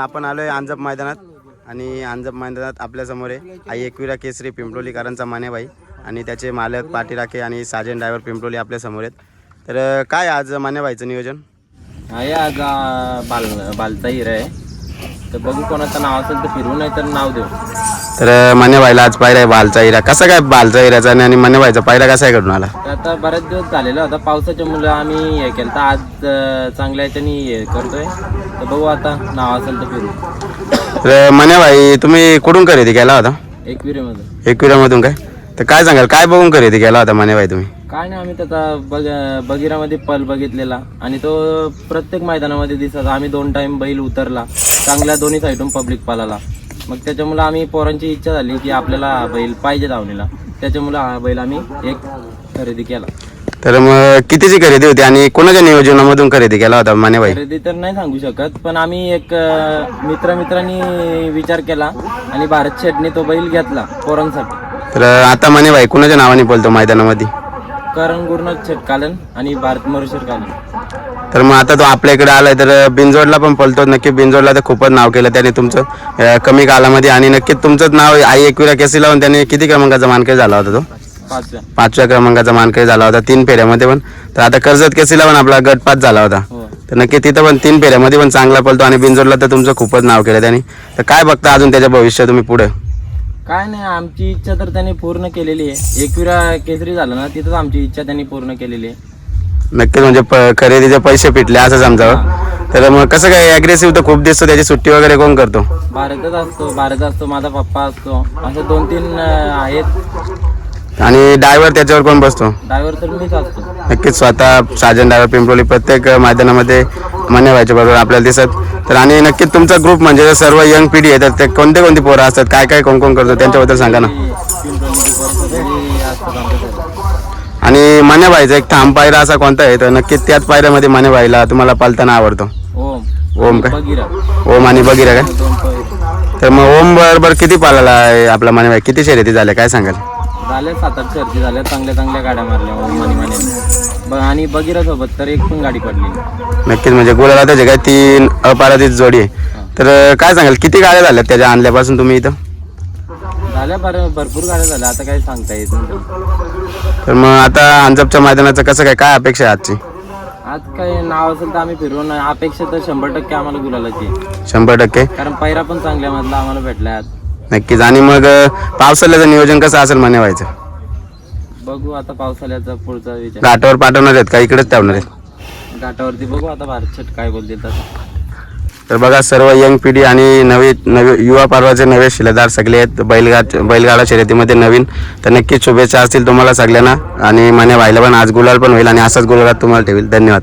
आपण आलोय अंजप मैदानात आणि अंजप मैदानात आपल्यासमोर आहे आई एकविरा केसरी पिंपलोलीकरांचा मानेबाई आणि त्याचे मालक पाटीराखे आणि साजन ड्रायव्हर पिंपलोली आपल्यासमोर आहेत. तर काय आज मानेबाईचं नियोजन? आहे आज बाल बालचा हिरा आहे. तर बघू कोणाचं नाव असेल तर फिरू नाही तर नाव देऊ. तर अ, मानेबाईला आज पायरा आहे बालचा हिरा. कसा काय बालचा हिऱ्याचा आणि मानेबाईचा पायरा कसा आहे घडून आला? तर आता बरेच दिवस झालेला होता. पावसाच्या मुलं आम्ही हे केलं तर आज अ, चांगल्या याच्यानी हे करतोय. तर बघू आता नाव असेल तर फिरू तर मानेबाई तुम्ही कुठून खरेदी केला होता? एकविरेमध्ये एकविरामधून काय? तर काय सांगाल काय बघून खरेदी केला होता मानेबाई तुम्ही? काय नाही आम्ही त्याचा बग बगिरामध्ये पल बघितलेला. आणि तो प्रत्येक मैदानामध्ये दिसत आम्ही दोन टाइम बैल उतरला. चांगल्या दोन्ही साईडून पब्लिक पालाला. मग त्याच्यामुळे आम्ही पोरांची इच्छा झाली की आपल्याला हा बैल पाहिजे धावणीला. त्याच्यामुळे हा बैल आम्ही एक खरेदी केला. तर मग कितीची खरेदी होती आणि कोणाच्या नियोजनामधून खरेदी केला होता मानेबाई? खरेदी तर नाही सांगू शकत पण आम्ही एक मित्र मित्रांनी विचार केला आणि भारत शेटने तो बैल घेतला पोरांसाठी. तर आता मानेबाई कुणाच्या नावाने बोलतो मैदानामध्ये? करण गुरुनाथ शेट कालन आणि भारत मरुशेर कालन. तर मग आता तो आपल्या इकडे आलाय तर बिंजोडला पण पळतो नक्की बिंजोडला तर खूपच नाव केलं त्याने तुमचं. अं, कमी कालामध्ये आणि नक्कीच तुमचंच नाव आई एकविरा केसी लावून त्याने किती क्रमांकाचा मानकरी झाला होता तो? पाचव्या. पाचव्या क्रमांकाचा मानकरी झाला होता तीन फेऱ्यामध्ये पण. तर आता कर्जत केसीला पण आपला गट पाच झाला होता. हो. तर नक्की तिथं पण तीन फेऱ्यामध्ये पण चांगला पळतो आणि बिंजोडला तर तुमचं खूपच नाव केलं त्याने. तर काय बघता अजून त्याच्या भविष्य तुम्ही पुढे? काय नाही आमची इच्छा तर त्यांनी पूर्ण केलेली आहे. एकविरा केसरी झालं ना तिथंच आमची इच्छा त्यांनी पूर्ण केलेली आहे. नक्कीच म्हणजे खरेदीचे पैसे फिटले असं समजावं तर मग कसं काय अग्रेसिव्ह तर खूप दिसतो त्याची सुट्टी वगैरे कोण करतो? भारतच असतो भारत असतो माझा पप्पा असतो. असे दोन तीन आहेत. आणि ड्रायव्हर त्याच्यावर कोण बसतो? ड्रायव्हर तर मीच असतो. नक्कीच. स्वतः साजन ड्रायव्हर पिंपरोली प्रत्येक मैदानामध्ये मान्य व्हायच्या बरोबर आपल्याला दिसत. तर आणि नक्कीच तुमचा ग्रुप म्हणजे सर्व यंग पिढी आहे तर ते कोणते कोणते पोरं असतात काय काय कोण कोण करतो त्यांच्याबद्दल सांगा ना. पिंपळनेरची पोरं सगळी असतात आमच्यासोबत. आणि एक ठाम पायरा असा कोणता आहे? तर नक्कीच त्याच पायऱ्यामध्ये मान्यबाईला तुम्हाला पालताना आवडतो. ओम. ओम काय? बगिरा ओम आणि बगिरा काय? दोन पै- तर मग ओम बरोबर किती पालाला आहे आपला मान्यबाई किती शर्यती झाल्या? काय सांगाल? झाले सात आठ शर्ती झाल्या चांगल्या चांगल्या गाड्या मारल्या ओम आणि माने. आणि बगिरा सोबत तर एक पण गाडी पडली. नक्कीच म्हणजे गुलाला त्याचे काय तीन अपराधित जोडी आहे. तर काय सांगाल किती गाड्या झाल्यात त्याच्या आणल्यापासून तुम्ही इथं? झाल्या बरं भरपूर गाड्या झाल्या आता काही सांगता येत नाही. तर मग आता अंजपच्या मैदानाचं कसं काय काय अपेक्षा आहे आजची? आज काही नाव असेल तर आम्ही फिरवून अपेक्षा तर शंभर टक्के आम्हाला गुलालाची. शंभर टक्के. कारण पैरा पण चांगल्या मधला आम्हाला भेटला आज. नक्कीच. आणि मग पावसाळ्याचं नियोजन कसं असेल म्हणे व्हायचं? बघू आता पावसाळ्याचा पुढचा विचार. घाटावर पाठवणार आहेत का? इकडेच ठेवणार आहेत. घाटावरती बघू आता भारत काय बोलतील तसं तर बघा सर्व यंग पिढी आणि नवे नवे युवा पर्वाचे नवे शिलेदार सगळे आहेत. बैलगाड बैलगाडा शर्यतीमध्ये नवीन. तर नक्कीच शुभेच्छा असतील तुम्हाला सगळ्यांना. आणि मान्य व्हायला पण आज गुलाल पण होईल आणि असाच गुलालात तुम्हाला ठेवील. धन्यवाद.